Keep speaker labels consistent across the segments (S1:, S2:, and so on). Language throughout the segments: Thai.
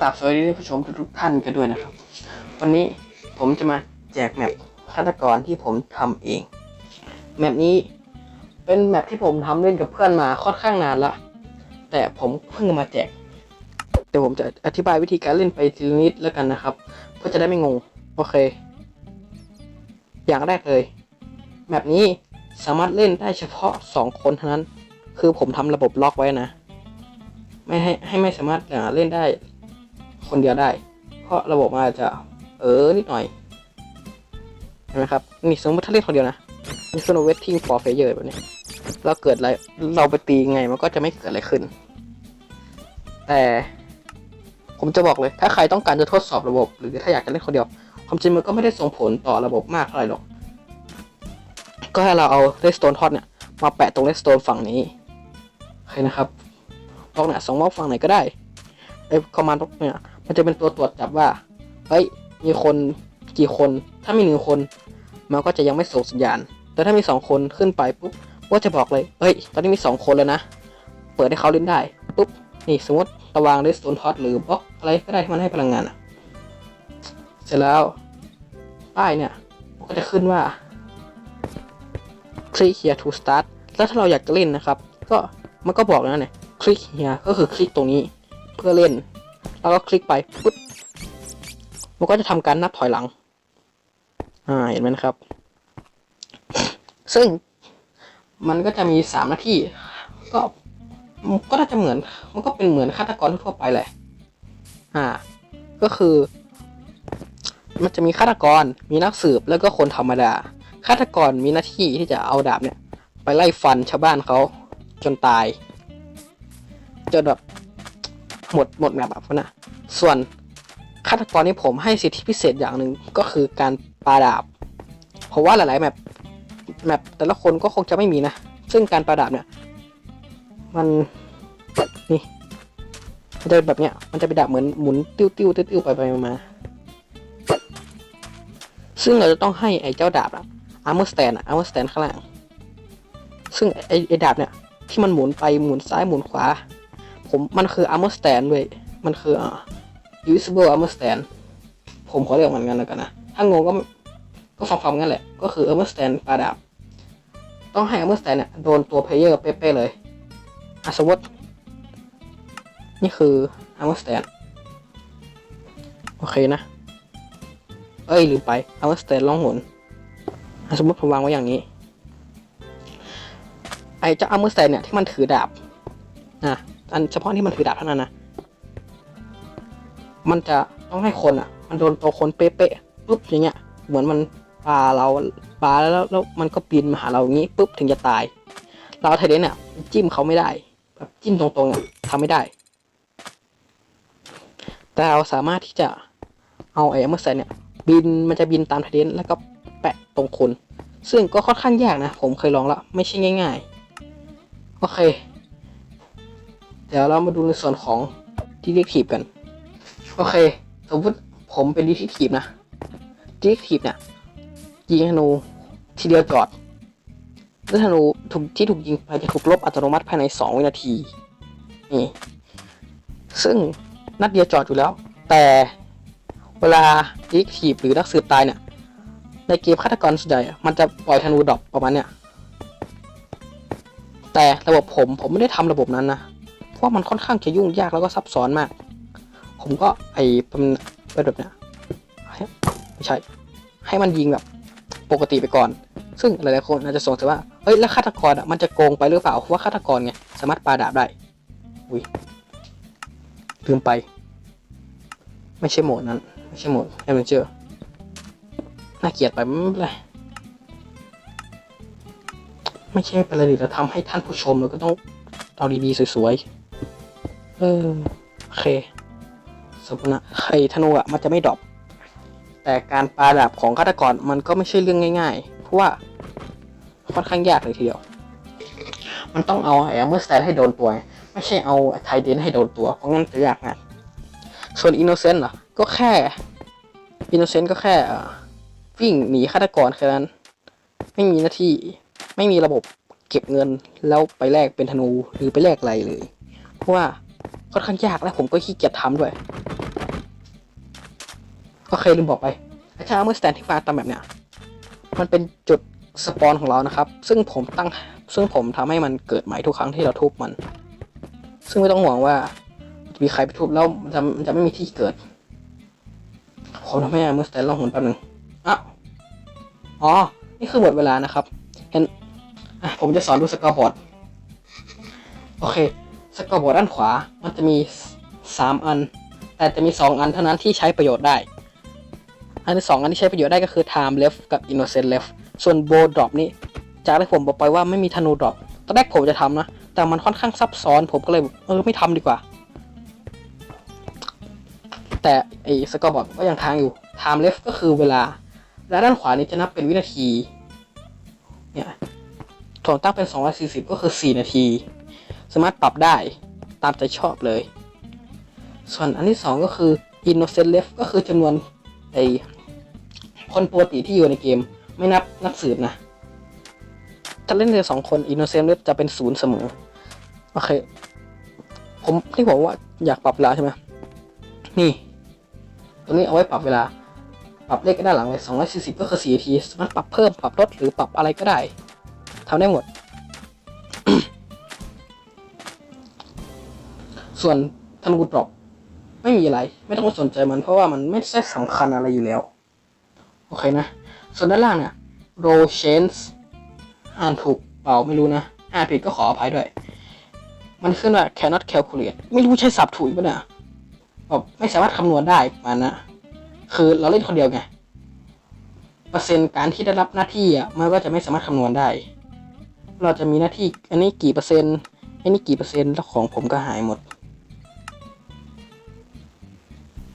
S1: กราบสวัสดีท่านผู้ชมทุกท่านกันด้วยนะครับ วันนี้ผมจะมาแจกแมปฆาตกรที่ผมทำเอง แมปนี้เป็นแมปที่ผมทำเล่นกับเพื่อนมาค่อนข้างนานละ แต่ผมเพิ่งมาแจกเดี๋ยวผมจะอธิบายวิธีการเล่นไปทีละนิดแล้วกันนะครับ เพื่อจะได้ไม่งง โอเค อย่างแรกเลย แมปนี้สามารถเล่นได้เฉพาะสองคนเท่านั้น คือผมทำระบบล็อกไว้นะ ไม่ให้ให้ไม่สามารถเล่นได้ คนเดียวได้ เพราะระบบมันอาจจะ เออนิดหน่อยเห็นไหมครับนี่สมมติถ้าเล่นคนเดียวนะนี่คือ waiting for failure แบบนี้เราเกิดอะไรเราไปตีไงมันก็จะไม่เกิดอะไรขึ้น แต่ผมจะบอกเลย ถ้าใครต้องการจะทดสอบระบบ หรือถ้าอยากจะเล่นคนเดียว ความจริงมันก็ไม่ได้ส่งผลต่อระบบมากเท่าไหร่หรอก ก็ให้เราเอา redstone ทอดเนี่ย มาแปะตรง redstone ฝั่งนี้โอเคนะครับบล็อกเนี่ยสองบล็อกฝั่งไหนก็ได้ไอ้คอมมานด์บล็อกเนี่ย มันจะเป็นตัวตรวจจับว่า เฮ้ย มีคนกี่คน ถ้ามีหนึ่งคน มันก็จะยังไม่ส่งสัญญาณ แต่ถ้ามีสองคนขึ้นไปปุ๊บ ก็จะบอกเลย เฮ้ย ตอนนี้มีสองคนแล้วนะ เปิดให้เขาเล่นได้ ปุ๊บ นี่สมมติระวาง redstone t o หรือบล็อกอะไรก็ได้ที่มันให้พลังงานอะเสร็จแล้ว ป้ายเนี่ยมันก็จะขึ้นว่า click here to start แล้วถ้าเราอยากจะเล่นนะครับ ก็มันก็บอกแล้วเนี่ย คลิก here ก็คือคลิกตรงนี้เพื่อเล่น แล้วก็คลิกไปปุ๊บมันก็จะทำการนับถอยหลัง อ่า เห็นไหมครับ ซึ่งมันก็จะมีสามหน้าที่ ก็ก็น่าจะเหมือน มันก็เป็นเหมือนฆาตกรทั่วไปแหละ อ่า ก็คือ มันจะมีฆาตกร มีนักสืบ แล้วก็คนธรรมดา ฆาตกรมีหน้าที่ที่จะเอาดาบเนี่ย ไปไล่ฟันชาวบ้านเขาจนตาย จนแบบ หมดหมดแบบแบบนะส่วนฆาตกรนี่ผมให้สิทธิพิเศษอย่างหนึ่งก็คือการปาดาบ เพราะว่าหลายๆแมปแมปแต่ละคนก็คงจะไม่มีนะ ซึ่งการปาดาบเนี่ย มันนี่มันจะแบบเนี้ย มันจะเป็นดาบเหมือนหมุนติ้วติ้วติ้วติ้วไปไปมา ซึ่งเราจะต้องให้ไอ้เจ้าดาบอะอาร์เมสแตนอะอาร์เมสแตนข้างล่าง ซึ่งไอ้ไอ้ดาบเนี่ย ที่มันหมุนไปหมุนซ้ายหมุนขวา ผมมันคือ armor stand เว้ยมันคืออ่า invisible armor stand ผมขอเรียกมันกันแล้วกันนะ ถ้างงก็ก็ฟังๆงั้นแหละ ก็คือ armor stand ปลาดาบ ต้องให้ armor stand เนี่ยโดนตัว player เป๊ะๆเลยอะสมมตินี่คือ armor stand โอเคนะ เอ้ยลืมไป armor stand ล่องหนอะสมมติผมวางไว้อย่างนี้ ไอ้เจ้าอาร์เมอร์สแตนเนี่ยที่มันถือดาบนะ อันเฉพาะที่มันถือดาบเท่านั้นนะ มันจะต้องให้คนอะ มันโดนตัวคนเป๊ะๆปุ๊บอย่างเงี้ย เหมือนมันปาเราปาแล้วแล้วมันก็ปีนมาหาเราอย่างงี้ปุ๊บถึงจะตาย เราไทเดนเนี่ยจิ้มเขาไม่ได้แบบจิ้มตรงๆอะทำไม่ได้ แต่เราสามารถที่จะเอาไอ้เมอร์สแตนเนี่ย บินมันจะบินตามไทเดนแล้วก็แปะตรงคน ซึ่งก็ค่อนข้างยากนะ ผมเคยลองแล้วไม่ใช่ง่าย ๆ โอเค เดี๋ยวเรามาดูในส่วนของดีเทคทีฟกัน โอเค สมมติผมเป็นดีเทคทีฟนะดีเทคทีฟเนี่ยยิงธนูทีเดียวจอดแล้วธนูถูกที่ถูกยิงไปจะถูกลบอัตโนมัติภายใน 2 วินาที นี่ ซึ่งนัดเดียวจอดอยู่แล้ว แต่เวลาดีเทคทีฟหรือนักสืบตายเนี่ย ในเกมฆาตกรส่วนใหญ่มันจะปล่อยธนูดรอปประมาณเนี้ยแต่ระบบผมผมไม่ได้ทำระบบนั้นนะ ราะว่ามันค่อนข้างจะยุ่งยากแล้วก็ซับซ้อนมาก ผมก็ไอ้เป็นแบบเนี้ยไม่ใช่ ให้มันยิงแบบปกติไปก่อน ซึ่งหลายๆคนอาจจะสงสัยว่าเฮ้ยแล้วฆาตกรอะมันจะโกงไปหรือเปล่า เพราะว่าฆาตกรไงสามารถปาดาบได้ อุ้ยลืมไป ไม่ใช่โหมดนั้น ไม่ใช่โหมดแอดเวนเจอร์น่าเกลียดไปไม่เป็นไรไม่ใช่เป็นอะไรดีเราทำให้ท่านผู้ชมเราก็ต้องเอาดีๆสวยๆ เออโอเค สมนะใครธนูอะมันจะไม่ดรอปแต่การปาดาบของฆาตกรมันก็ไม่ใช่เรื่องง่าย ๆ เพราะว่าค่อนข้างยากเลยทีเดียว มันต้องเอาไอ้เมอร์สแตนให้โดนตัว ไม่ใช่เอาไทเดนให้โดนตัว เพราะงั้นจะยากนะส่วนอินโนเซนต์เหรอ ก็แค่อินโนเซนต์ก็แค่วิ่งหนีฆาตกรแค่นั้น ไม่มีหน้าที่ไม่มีระบบเก็บเงินแล้วไปแลกเป็นธนูหรือไปแลกอะไรเลย เพราะว่า ค่อนข้างยากและผมก็ขี้เกียจทำด้วยโอเคลืมบอกไปไอ้ชาเมื่อสแตนที่ฟ้าตามแบบเนี้ยมันเป็นจุดสปอนของเรานะครับ ซึ่งผมตั้งซึ่งผมทำให้มันเกิดใหม่ทุกครั้งที่เราทุบมัน ซึ่งไม่ต้องห่วงว่ามีใครไปทุบแล้วมันจะจะไม่มีที่เกิดผมทำให้เมื่อสแตนลองหุ่นแป๊บหนึงอ้าวอ๋อ นี่คือหมดเวลานะครับ เห็นผมจะสอนดูสกอร์บอร์ด โอเค กอร์บอร์ดด้านขวา มันจะมีสามอัน แต่จะมีสองอันเท่านั้นที่ใช้ประโยชน์ได้ อันที่สองอันที่ใช้ประโยชน์ได้ก็คือ time left กับ innocent left ส่วน bow drop นี่จากที่ผมบอกไปว่าไม่มีธนู drop ตอนแรกผมจะทำนะ แต่มันค่อนข้างซับซ้อน ผมก็เลยเออไม่ทำดีกว่า แต่ไอ้สกอร์บอร์ดก็ยังค้างอยู่ time left ก็คือเวลา และด้านขวานี้จะนับเป็นวินาที เนี่ยผมตั้งเป็น 240 ก็คือ 4 นาที สามารถปรับได้ตามใจชอบเลย ส่วนอันที่สองก็คือ innocent left ก็คือจำนวนไอคนปกติที่อยู่ในเกม ไม่นับนักสืบนะ ถ้าเล่นเดียสองคน innocent left จะเป็นศูนย์เสมอ โอเค ผมที่ผมว่าอยากปรับเวลาใช่ไหมนี่ตัวนี้เอาไว้ปรับเวลา ปรับเลขด้านหลังเลย240 ก็คือ4ที สามารถปรับเพิ่ม ปรับลด หรือปรับอะไรก็ได้ทำได้หมด ส่วนธนูดรอปไม่มีอะไร ไม่ต้องสนใจมันเพราะว่ามันไม่ใช่สำคัญอะไรอยู่แล้ว โอเคนะ ส่วนด้านล่างเนี่ย row chains อ่านถูกเปล่าไม่รู้นะอ่านผิดก็ขออภัยด้วย มันขึ้นว่า cannot calculate ไม่รู้ใช้ศัพท์ถูกปะเนี่ยแบบไม่สามารถคำนวณได้มันนะ คือเราเล่นคนเดียวไง เปอร์เซ็นต์การที่ได้รับหน้าที่อะมันก็จะไม่สามารถคำนวณได้ เราจะมีหน้าที่อันนี้กี่เปอร์เซ็นต์อันนี้กี่เปอร์เซ็นต์แล้วของผมก็หายหมด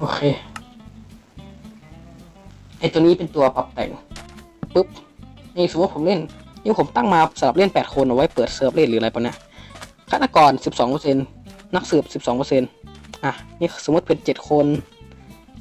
S1: โอเค ไอตัวนี้เป็นตัวปรับแต่งปุ๊บ นี่สมมติผมเล่น นี่ผมตั้งมาสำหรับเล่น 8 คนเอาไว้เปิดเซิร์ฟเล่นหรืออะไรปะเนี่ยฆาตกร 12%นักสืบ 12%อะ นี่สมมติเป็น7คน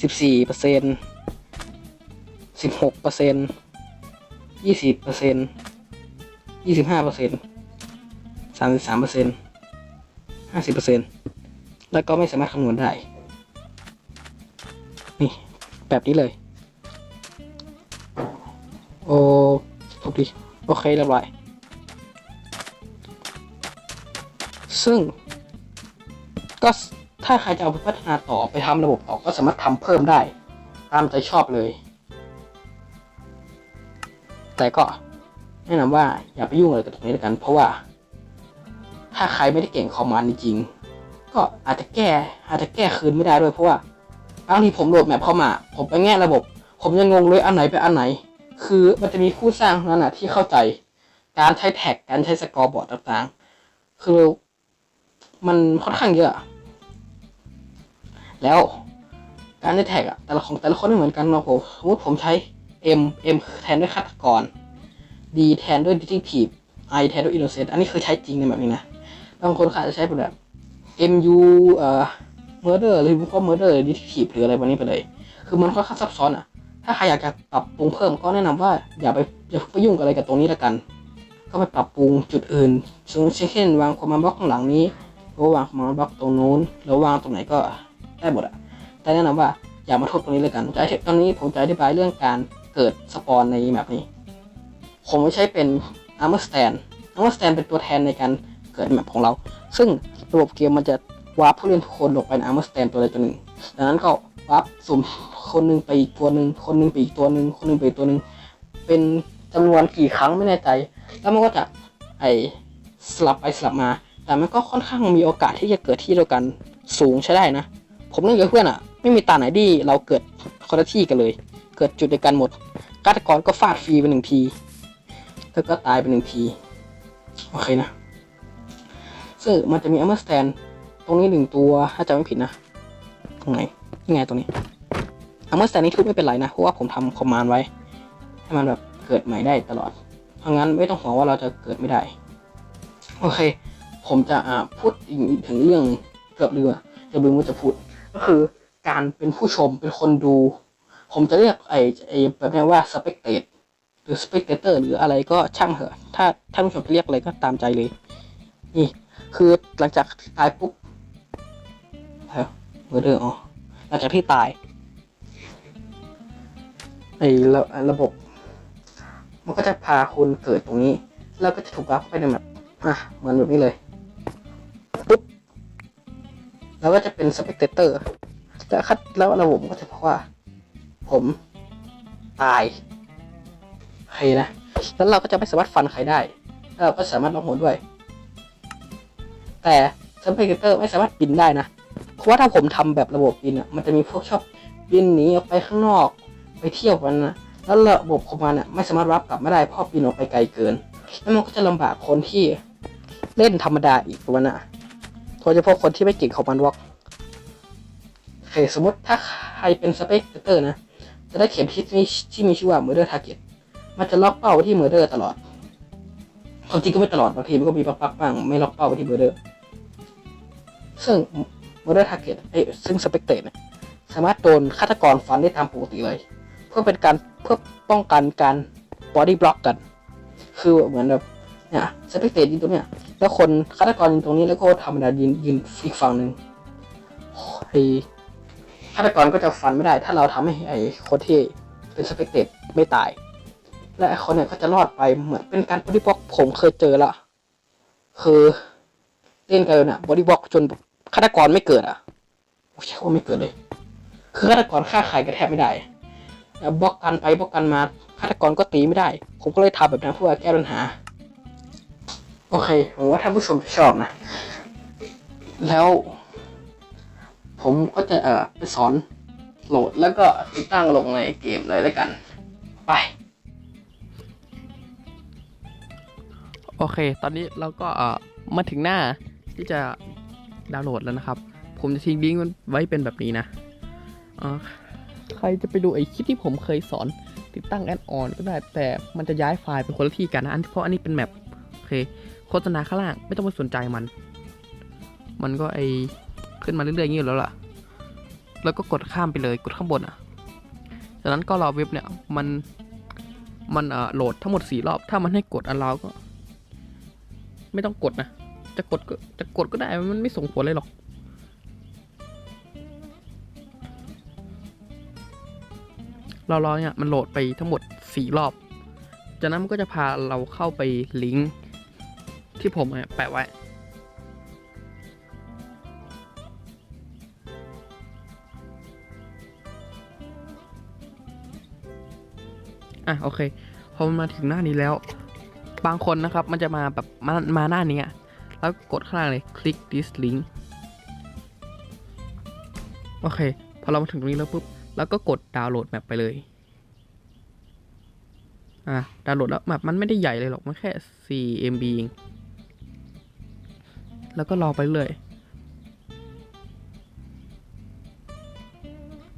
S1: 14% 16% 20% 25% 33% 50%แล้วก็ไม่สามารถคำนวณได้ นี่ แบบนี้เลย โอ้ถูกดีโอเคเรียบร้อยซึ่ง ก็ถ้าใครจะเอาไปพัฒนาต่อไปทำระบบต่อก็สามารถทำเพิ่มได้ ตามใจชอบเลย แต่ก็แนะนำว่าอย่าไปยุ่งอะไรกับตรงนี้แล้วกัน เพราะว่า ถ้าใครไม่ได้เก่งคอมมานด์จริงก็อาจจะแก้ อาจจะแก้คืนไม่ได้ด้วยเพราะว่า บางทีผมโหลดแมปเข้ามา ผมไปแง่ระบบ ผมยังงงเลยอันไหนเป็นอันไหน คือมันจะมีผู้สร้างเท่นั้นนะที่เข้าใจ การใช้แท็กการใช้สกอร์บอร์ดต่างๆ คือมันค่อนข้างเยอะ แล้วการใช้แท็กอะแต่ละของแต่ละคนไม่เหมือนกันเนาะผมสมมติผมใช้ M M แทนด้วยฆาตกร D แทนด้วย detective I แทนด้วย innocent อันนี้คือใช้จริงในแบบนี้นะ บางคนเขาอาจจะใช้เป็นแบบ MU เอ่อ murder หรือว่า murder detective หรืออะไรแบบนี้ไปเลย คือมันค่อนข้างซับซ้อนอะ ถ้าใครอยากจะปรับปรุงเพิ่มก็แนะนำว่าอย่าไปอย่าไปยุ่งกับอะไรกับตรงนี้ละกัน ก็ไปปรับปรุงจุดอื่นซึ่งเช่นวางคอมมานด์บล็อกข้างหลังนี้หรือวางคอมมานด์บล็อกตรงนู้นหรือวางตรงไหนก็ได้หมดอะ แต่แนะนำว่าอย่ามาโทษตรงนี้เลยกันจะตอนนี้ผมจะอธิบายเรื่องการเกิดสปอนในแบบนี้ ผมไม่ใช้เป็น armor stand armor stand เป็นตัวแทนในการเกิดแมปของเรา ซึ่งระบบเกมมันจะ วาร์ปผู้เล่นทุกคนลงไปใน armor stand ตัวใดตัวหนึ่งดังนั้นก็วาร์ปสุ่มคนหนึ่งไปอีกตัวหนึ่งคนหนึ่งไปอีกตัวหนึ่งคนหนึ่งไปอีกตัวหนึ่งเป็นจำนวนกี่ครั้งไม่แน่ใจ แล้วมันก็จะไอสลับไปสลับมา แต่มันก็ค่อนข้างมีโอกาสที่จะเกิดที่เดียวกันสูงใช้ได้นะ ผมเล่นกับเพื่อนอะ ไม่มีตาไหนที่เราเกิดคนละที่กันเลย เกิดจุดเดียวกันหมดฆาตกรก็ฟาดฟรีไปหนึ่งทีแล้วก็ตายไปหนึ่งที โอเคนะซึ่งมันจะมีอัมเมอร์สแตน ตรงนี้หนึ่งตัวถ้าจำไม่ผิดนะ ตรงไหนนี่ไงตรงนี้อัมเมอร์สแตนนี้ทุบไม่เป็นไรนะ เพราะว่าผมทำคอมมานด์ไว้ ให้มันแบบเกิดใหม่ได้ตลอด เพราะงั้นไม่ต้องห่วงว่าเราจะเกิดไม่ได้ โอเค ผมจะอ่าพูดอีกถึงเรื่องเกือบลืมอะเกือบลืมว่าจะพูด ก็คือการเป็นผู้ชมเป็นคนดู ผมจะเรียกไอ้ไอ้แบบนี้ว่า spectate หรือ spectator หรืออะไรก็ช่างเถอะ ถ้าท่านผู้ชมจะเรียกอะไรก็ตามใจเลย นี่ คือหลังจากตายปุ๊บ แล้วเมอร์เดอร์อ๋อหลังจากที่ตายไอ้ระระบบ มันก็จะพาคุณเกิดตรงนี้ แล้วก็จะถูกรับไปในแบบอะเหมือนแบบนี้เลยปุ๊บแล้วก็จะเป็นสเปกเตอร์แล้วคัดแล้วระบบก็จะบอกว่า ผมตายใครนะแล้วเราก็จะไม่สามารถฟันใครได้แล้วเราก็สามารถล็อกหัวด้วย แต่สเปกเตอร์ไม่สามารถบินได้นะ เพราะว่าถ้าผมทำแบบระบบบินอะมันจะมีพวกชอบบินหนีออกไปข้างนอก ไปเที่ยวกันนะแล้วระบบของมันอะไม่สามารถรับกลับไม่ได้เพราะบินออกไปไกลเกินแล้วมันก็จะลำบากคนที่เล่นธรรมดาอีกตัวน่ะโดยเฉพาะคนที่ไม่เก่งของมันวอกโอเคสมมติถ้าใครเป็นสเปกเตอร์นะ จะได้เข็มทิศนี้ที่มีชื่อว่า Murder Target มันจะล็อกเป้าไว้ที่ Murder ตลอดความจริงก็ไม่ตลอดบางทีมันก็มีปักๆบ้างไม่ล็อกเป้าไว้ที่ Murder ซึ่ง Murder Target เอ้ซึ่ง Spectate เนี่ยสามารถโดนฆาตกรฟันได้ตามปกติเลย เพื่อเป็นการเพื่อป้องกันการ body block กัน คือเหมือนแบบเนี่ย Spectate ยิงตรงเนี้ยแล้วคนฆาตกรยิงตรงนี้แล้วก็ธรรมดายิงยิงอีกฝั่งหนึ่งไอ้ฆาตกรก็จะฟันไม่ได้ ถ้าเราทำให้ไอ้คนที่เป็น Spectate ไม่ตาย และไอ้คนเนี่ยก็จะรอดไปเหมือนเป็นการ body block ผมเคยเจอละคือเล่นกันน่ะบอดี้บล็อกจน ฆาตกรไม่เกิดอะโอ้ใช่ว่าไม่เกิดเลย คือฆาตกรฆ่าใครก็แทบไม่ได้บล็อกกันไปบล็อกกันมาฆาตกรก็ตีไม่ได้ ผมก็เลยทำแบบนั้นเพื่อแก้ปัญหา โอเคผมว่าท่านผู้ชมชอบนะ แล้ว ผมก็จะเอ่อไปสอนโหลดแล้วก็ติดตั้งลงในเกมเลยแล้วกัน ไป
S2: โอเค ตอนนี้เราก็เอ่อมาถึงหน้าที่จะ ดาวน์โหลดแล้วนะครับ ผมจะทิ้งลิงก์ไว้เป็นแบบนี้นะใครจะไปดูไอ้คลิปที่ผมเคยสอนติดตั้งแอดออนก็ได้แต่มันจะย้ายไฟล์เป็นคนละที่กันนะอันเพราะอันนี้เป็นแมปโอเคโฆษณาข้างล่างไม่ต้องไปสนใจมัน มันก็ไอขึ้นมาเรื่อยๆอย่างนี้อยู่แล้วล่ะ แล้วก็กดข้ามไปเลยกดข้างบนอะจากนั้นก็รอเว็บเนี่ยมันมันเอ่อโหลดทั้งหมดสี่รอบ ถ้ามันให้กดอันเราก็ ไม่ต้องกดนะ จะกดก็จะกดก็ได้มันไม่ส่งผลเลยหรอก เรารอเนี่ยมันโหลดไปทั้งหมดสี่รอบ จากนั้นมันก็จะพาเราเข้าไปลิงก์ที่ผมเนี่ยแปะไว้ อะโอเคพอมันมาถึงหน้านี้แล้ว บางคนนะครับมันจะมาแบบมามาหน้านี้อะ แล้วกดข้างล่างเลยคลิก this link โอเค พอเรามาถึงตรงนี้แล้วปุ๊บแล้วก็กดดาวน์โหลดแมปไปเลย อะ ดาวน์โหลดแล้วแมปมันไม่ได้ใหญ่เลยหรอก มันแค่ 4 MB เองแล้วก็รอไปเลย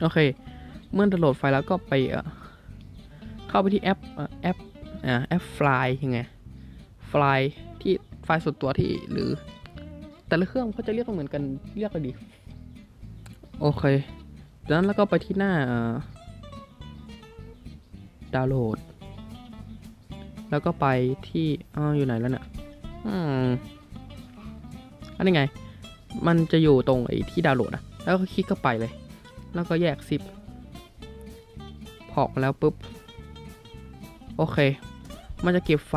S2: โอเค เมื่อดาวน์โหลดไฟล์แล้วก็ไปเข้าไปที่แอปแอปอ่าแอป Fly ยังไง Fly ที่ไฟล์ส่วนตัวที่หรือ แต่ละเครื่องเขาจะเรียกเหมือนกันเรียกอะไรดีโอเคจากนั้นแล้วก็ไปที่หน้าดาวน์โหลด แล้วก็ไปที่อ้าวอยู่ไหนแล้วเนี่ยอืมอันนี้ไง มันจะอยู่ตรงไอ้ที่ดาวน์โหลดอะแล้วก็คลิกเข้าไปเลย แล้วก็แยกซิปพอกแล้วปุ๊บ โอเค มันจะเก็บไฟ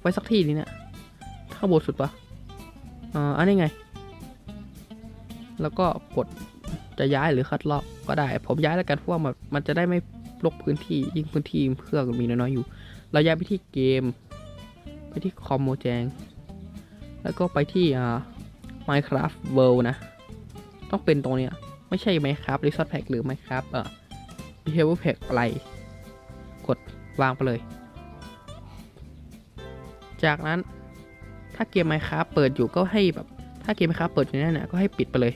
S2: ไว้สักที่นี้เนี่ย ข้างบนสุดปะอ่าอันนี้ไง แล้วก็กดจะย้ายหรือคัดลอกก็ได้ ผมย้ายแล้วกันเพราะว่ามันจะได้ไม่ลกพื้นที่ยิ่งพื้นที่เครื่อมีน้อยๆอยู่ เราย้ายไปที่เกม ไปที่คอมโมแจง แล้วก็ไปที่อ่า Minecraft World นะ ต้องเป็นตรงเนี้ย ไม่ใช่ Minecraft Resource Pack หรือ Minecraft เอ่อ Behavior Pack อะไร กดวางไปเลย จากนั้น ถ้าเกม Minecraft เปิดอยู่ก็ให้แบบ ถ้าเกม Minecraft เปิดอยู่นั่นน่ะก็ให้ปิดไปเลย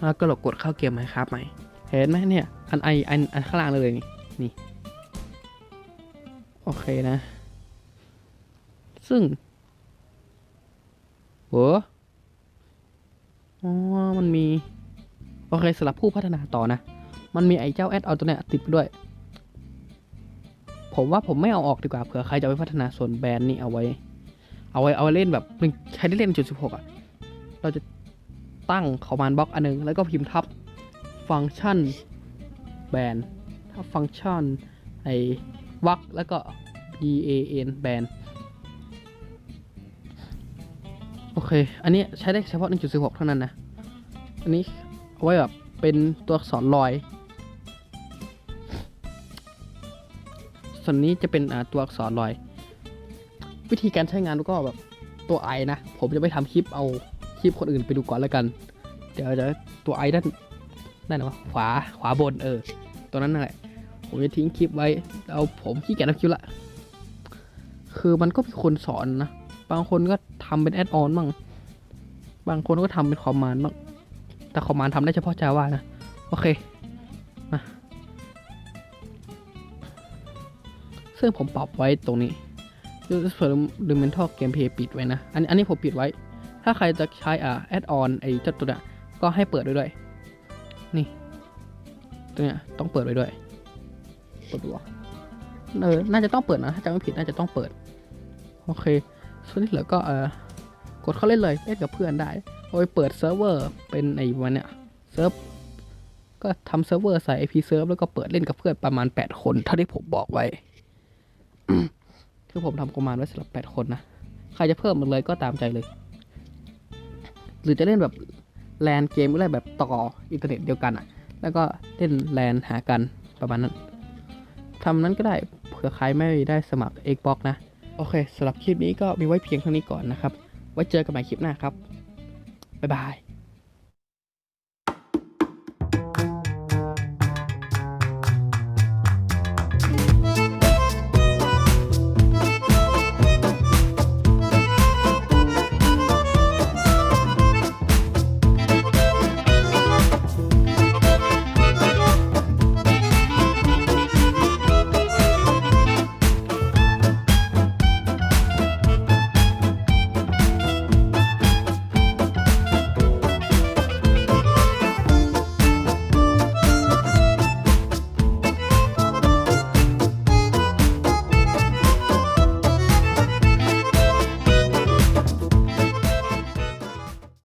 S2: แล้วก็เรากดเข้าเกม Minecraft ใหม่เห็นไหมเนี่ย อันไออันอันข้างล่างเลยนี่นี่ โอเคนะ ซึ่งโหอ๋อ มันมี โอเคสำหรับผู้พัฒนาต่อนะ มันมีไอเจ้าแอดเอาตัวเนี้ยติดไปด้วย ผมว่าผมไม่เอาออกดีกว่าเผื่อใครจะไปพัฒนาส่วนแบรนด์นี่เอาไว้ เอาไว้เอาไว้เล่นแบบใช้ได้เล่นจุดสิบหกอะ เราจะตั้งคอมมานด์บล็อกอันนึง แล้วก็พิมพ์ทับฟังก์ชันแบนถ้าฟังก์ชันไอ้วักแล้วก็ b a n แบนโอเค อันนี้ใช้ได้เฉพาะ 1.16 เท่านั้นนะ อันนี้เอาไว้แบบเป็นตัวอักษรลอย ส่วนนี้จะเป็นตัวอักษรลอย วิธีการใช้งานก็แบบตัวไอนะ ผมจะไปทำคลิปเอาคลิปคนอื่นไปดูก่อนแล้วกัน เดี๋ยวจะตัวไอด้านด้านไหนวะขวาขวาบนเออตัวนั้นนั่นแหละผมจะทิ้งคลิปไว้แล้วผมขี้เกียจทำคลิปละ คือมันก็มีคนสอนนะ บางคนก็ทำเป็นแอดออนบ้างบางคนก็ทำเป็นคอมมานด์บ้างแต่คอมมานด์ทำได้เฉพาะจาว่านะ โอเค ซึ่งผมปรับไว้ตรงนี้ User Fundamental Gameplay ปิดไว้นะ อันอันนี้ผมปิดไว้ ถ้าใครจะใช้อ่าแอดออนไอ้เจ้าตัวเนี้ยก็ให้เปิดด้วย นี่ ตัวเนี้ยต้องเปิดไว้ด้วยเปิดดูเออ น่าจะต้องเปิดนะ ถ้าจำไม่ผิดน่าจะต้องเปิด โอเค ส่วนที่เหลือก็เออกดเข้าเล่นเลย เล่นกับเพื่อนได้โดยเปิดเซิร์ฟเวอร์เป็นไอ้วันเนี้ยเซิร์ฟก็ทำเซิร์ฟเวอร์ใส่ IP เซิร์ฟแล้วก็เปิดเล่นกับเพื่อนประมาณ 8 คนเท่าที่ผมบอกไว้ คือผมทำประมาณไว้สำหรับ8คนนะ ใครจะเพิ่มมันเลยก็ตามใจเลย หรือจะเล่นแบบแลนเกมก็ได้แบบต่ออินเทอร์เน็ตเดียวกันอะ แล้วก็เล่นแลนหากันประมาณนั้นทำนั้นก็ได้เผื่อใครไม่ได้สมัคร Xbox นะ โอเคสำหรับคลิปนี้ก็มีไว้เพียงเท่านี้ก่อนนะครับ ไว้เจอกันใหม่คลิปหน้าครับ บ๊ายบาย